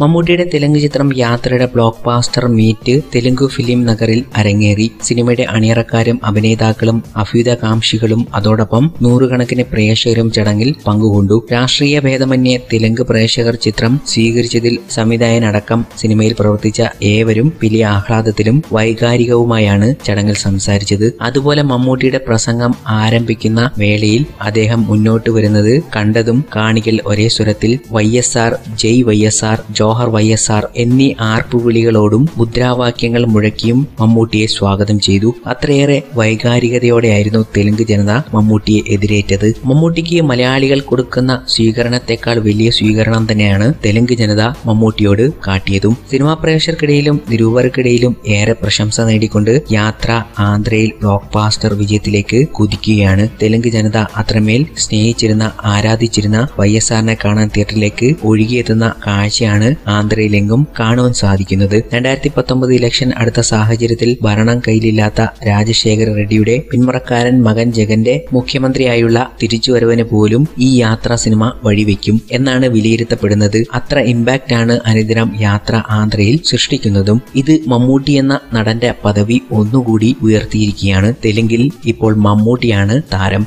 മമ്മൂട്ടിയുടെ തെലുങ്ക് ചിത്രം യാത്രയുടെ ബ്ലോക്ക് ബാസ്റ്റർ മീറ്റ് തെലുങ്ക് ഫിലിം നഗറിൽ അരങ്ങേറി. സിനിമയുടെ അണിയറക്കാരും അഭിനേതാക്കളും അഭ്യുതകാംക്ഷികളും അതോടൊപ്പം നൂറുകണക്കിന് പ്രേക്ഷകരും ചടങ്ങിൽ പങ്കുകൊണ്ടു. രാഷ്ട്രീയ ഭേദമന്യേ തെലുങ്ക് പ്രേക്ഷകർ ചിത്രം സ്വീകരിച്ചതിൽ സംവിധായകനടക്കം സിനിമയിൽ പ്രവർത്തിച്ച ഏവരും വലിയ ആഹ്ലാദത്തിലും വൈകാരികവുമായാണ് ചടങ്ങിൽ സംസാരിച്ചത്. അതുപോലെ മമ്മൂട്ടിയുടെ പ്രസംഗം ആരംഭിക്കുന്ന വേളയിൽ അദ്ദേഹം മുന്നോട്ട് വരുന്നത് കണ്ടതും കാണികൾ ഒരേ സ്വരത്തിൽ വൈ എസ് ആർ ജയ് വൈ എസ് ആർ ജോഹർ വൈ എസ് ആർ എന്നീ ആർപ്പുവിളികളോടും മുദ്രാവാക്യങ്ങൾ മുഴക്കിയും മമ്മൂട്ടിയെ സ്വാഗതം ചെയ്തു. അത്രയേറെ വൈകാരികതയോടെയായിരുന്നു തെലുങ്ക് ജനത മമ്മൂട്ടിയെ എതിരേറ്റത്. മമ്മൂട്ടിക്ക് മലയാളികൾ കൊടുക്കുന്ന സ്വീകരണത്തെക്കാൾ വലിയ സ്വീകരണം തന്നെയാണ് തെലുങ്ക് ജനത മമ്മൂട്ടിയോട് കാട്ടിയതും. സിനിമാ പ്രേക്ഷകർക്കിടയിലും നിരൂപകർക്കിടയിലും ഏറെ പ്രശംസ നേടിക്കൊണ്ട് യാത്ര ആന്ധ്രയിൽ ബ്ലോക്ക് ബാസ്റ്റർ വിജയത്തിലേക്ക് കുതിക്കുകയാണ്. തെലുങ്ക് ജനത അത്രമേൽ സ്നേഹിച്ചിരുന്ന ആരാധിച്ചിരുന്ന വൈ എസ് ആറിനെ കാണാൻ തിയേറ്ററിലേക്ക് ഒഴുകിയെത്തുന്ന കാഴ്ചയാണ് ആന്ധ്രയിലെങ്കും കാണുവാൻ സാധിക്കുന്നത്. രണ്ടായിരത്തി പത്തൊമ്പത് ഇലക്ഷൻ അടുത്ത സാഹചര്യത്തിൽ ഭരണം കയ്യിലില്ലാത്ത രാജശേഖര റെഡ്ഡിയുടെ പിന്മുറക്കാരൻ മകൻ ജഗന്റെ മുഖ്യമന്ത്രിയായുള്ള തിരിച്ചുവരവിന് പോലും ഈ യാത്രാ സിനിമ വഴിവെക്കും എന്നാണ് വിലയിരുത്തപ്പെടുന്നത്. അത്ര ഇമ്പാക്റ്റ് ആണ് അനുദിനം യാത്ര ആന്ധ്രയിൽ സൃഷ്ടിക്കുന്നതും. ഇത് മമ്മൂട്ടി എന്ന നടന്റെ പദവി ഒന്നുകൂടി ഉയർത്തിയിരിക്കുകയാണ്. തെലുങ്കിൽ ഇപ്പോൾ മമ്മൂട്ടിയാണ് താരം.